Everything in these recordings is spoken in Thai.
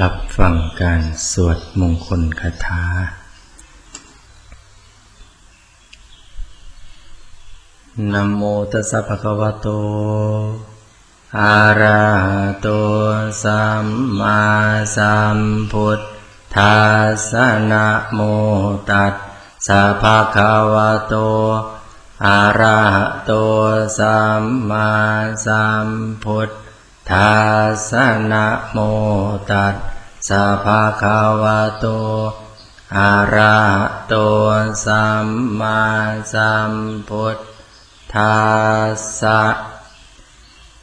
รับฟังการสวดมงคลคาถานะโมตัสสะภะคะวะโต อะระหะโต สัมมาสัมพุทธัสสนะโมตัสสะภะคะวะโต อะระหะโต สัมมาสัมพุทธ สสนะโมตัสสะภะคะวะโตอะระหะโตสัมมาสัมพุทธัสสะ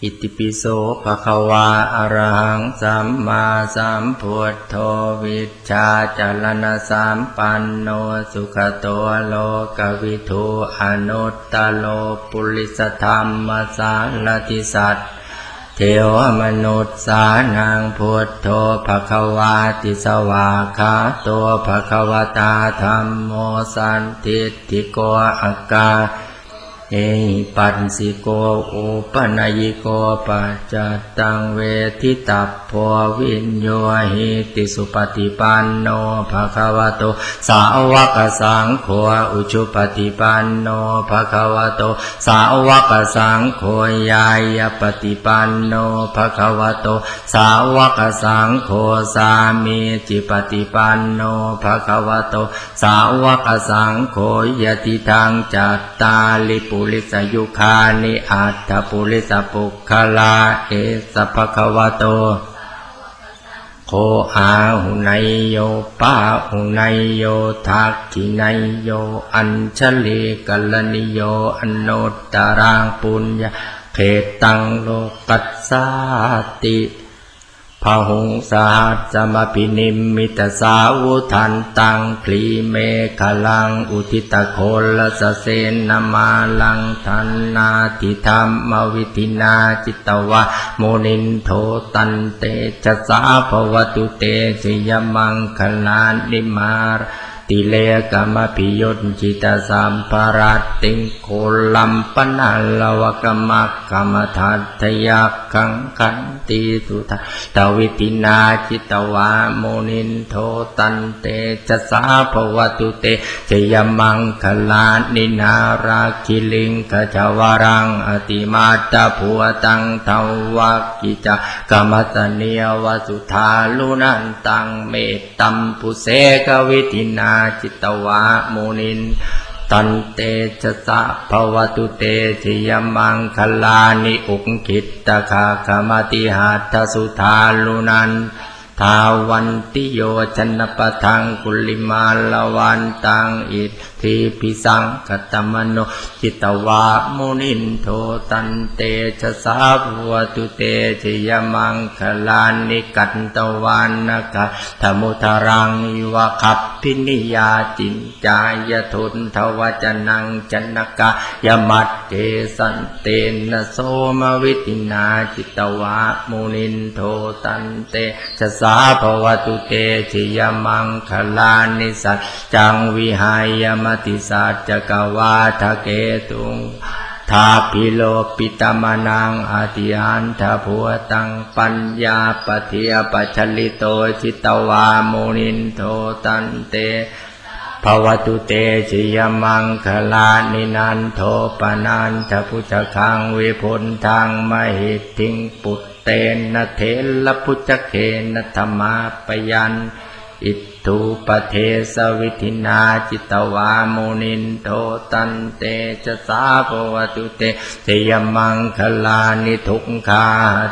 อิติปิโสภะคะวาอะระหังสัมมาสัมพุทโธวิชชาจารณะสัมปันโนสุขโตโลกวิทูอนุตตโลปุริสธรรมสารติสัต เทวมนุษย์สานังพุทโธภควาติสวาคาตัวภควตาธรรมโมสันติติโกอากา เอปันสิโกอุปนายโกปัจจตังเวทิตัพพวิญโยหิติสุปฏิปันโนภะคะวะโต สาวกสังโฆอุชุปฏิปันโนภะคะวะโต สาวกสังโฆยายปฏิปันโนภะคะวะโต สาวกสังโฆสามีจิปฏิปันโนภะคะวะโต สาวกสังโฆยติทางจัตตาลิปุริสยุคานิอัตถปุริสปุคลาเอสภะคะวะโต โคอาหุไนโยปาหุไนโยทักขิไนโย อัญชลีกัลนิโยอนุตตรางปุญญาเขตังโลกัสสาติ พหุงสหัสสมพินิมมิตสาวุทันตังคลีเมฆลัง อุทิตโคลสเสนนมาลังทันนาทิธรรมวิธินาจิตวะโมนินโทตันเตชะสาภวตุเตสยมังคลานิมาร ติเลกามพิยนจิตสัมปรัตติงโคลัมปนาลวกมักกรรมทัตยักขังขันติสุทาตวิตินาจิตวาโมนินโทตันเตจะสาภวตุเตจยมังคลานินาราคิลิงขจาวรังอติมาตาผัวตังทวักิจกรรมตเนียวสุธาลุนันตังเมตตัมปุเสกวิตินาจิตวะโมนินตันเตชะสะภวตุเตชิยมังคลานิอุกขิตตะคาคมติหัตสุธาลุนันทาวันติโยชนปะทังกุลิมาลวันตังอิทธิพิสังกตมโนจิตวามุนินโทตันเตชะสาภวตุเตชยมังคลานิกันตวันนกะธมุทรังยวคับพินิยาจินจายทุนทวจนังจนกะยมัตเตสันเตนโสมวิตินาจิตวามุนินโทตันเตชะสาภวตุเตชยมังคลานิสัจจังวิหายมติสัจกวาทะเกตุงทาพิโลปิตมนังอาติอันทผัวตังปัญญาปเทียปัชลิโตจิตวามุนินโทตันเตภวตุเตชิยมังคลานินันโทปนันทพุชคังวิพุนทางมหิทิงปุตเตนะเทลพุชเคนธรรมาปยัน อิทุปเทสวิธินาจิตวามุนินโทตันเตจะสาภวตุเตเจยมังคลานิทุกขา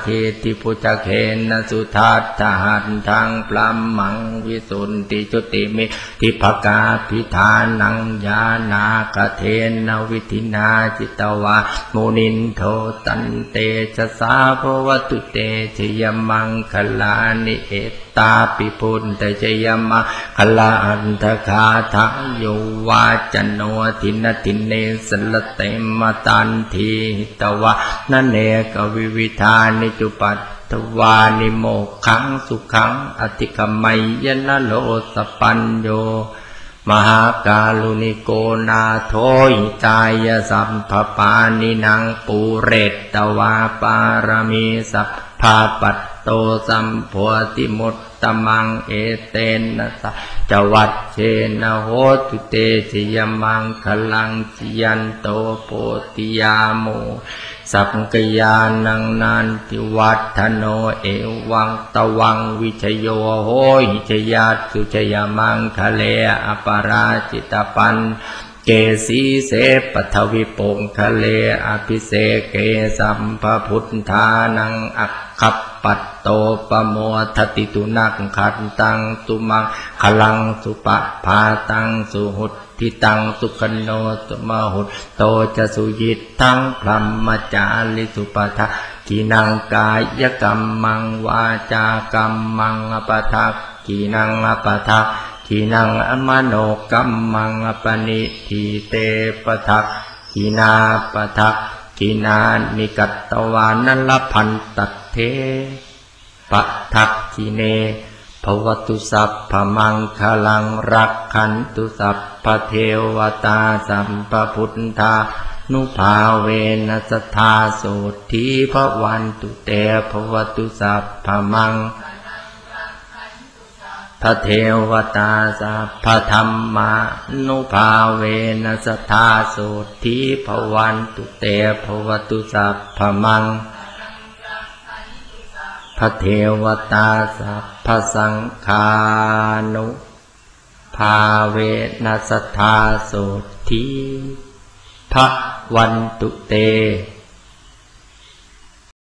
เทติพุจเคนสุทัตถหันทางพลัมมังวิสุนติจุติมิทิภกาพิธานังยานาคเทนวิธินาจิตวามุนินโทตันเตจะสาภวตุเตเจยมังคลานิเอต ตาปิพุนตเจยมะคลาอันทคาทะโยวาจโนทินตินเนสลเตมตันทีตวะนเนกวิวิธานิจุปัตตวานิโมขังสุขังอธิกมัยยนโลสปัญโยมหากาลุนิโกนาโทยตายสัมภปานินังปูเรตตวาปารมีสัพพาปัต โตสัมโพธิมุตตมังเอเตนะสะจวัดเชนะโหตุเตชยมังคลังจยันโตโพธิยาโมสัพกยานังนันติวัฒโนเอวังตวังวิชโยโหหิชยาสุชยมังคะเลอปาราจิตปัน เกสีเสปัทวิปงคะเลอภิเสเกสัมภพุทธานังอักขับปัตโตปโมทติตุนักขันตังตุมังขลังสุปะพาตังสุหุตทิตังสุขโนตุมหุตโตจะสุยิตทั้งพรหมจาริสุปทะกีนังกายกรรมังวาจากรรมังอปทักกีนังอปทัก กีนังอมโนกัมมังปนิทีเตปทักกีนาปทักกีนานิกัตตวานัลพันตัตเทปทักกีเนภวตุสัพพมังคลังรักขันตุสัพพเทวตาสัมปพุทธานุภาเวนัสธาโสทีพระวันตุเตภวตุสัพพมัง พระเทวตาสัพพธรรมานุภาเวนัสธาโสทีพวันตุเตภวตุสัพพมังพระเทวตาสัพพสังคานุภาเวนัสธาโสทีพระวันตุเต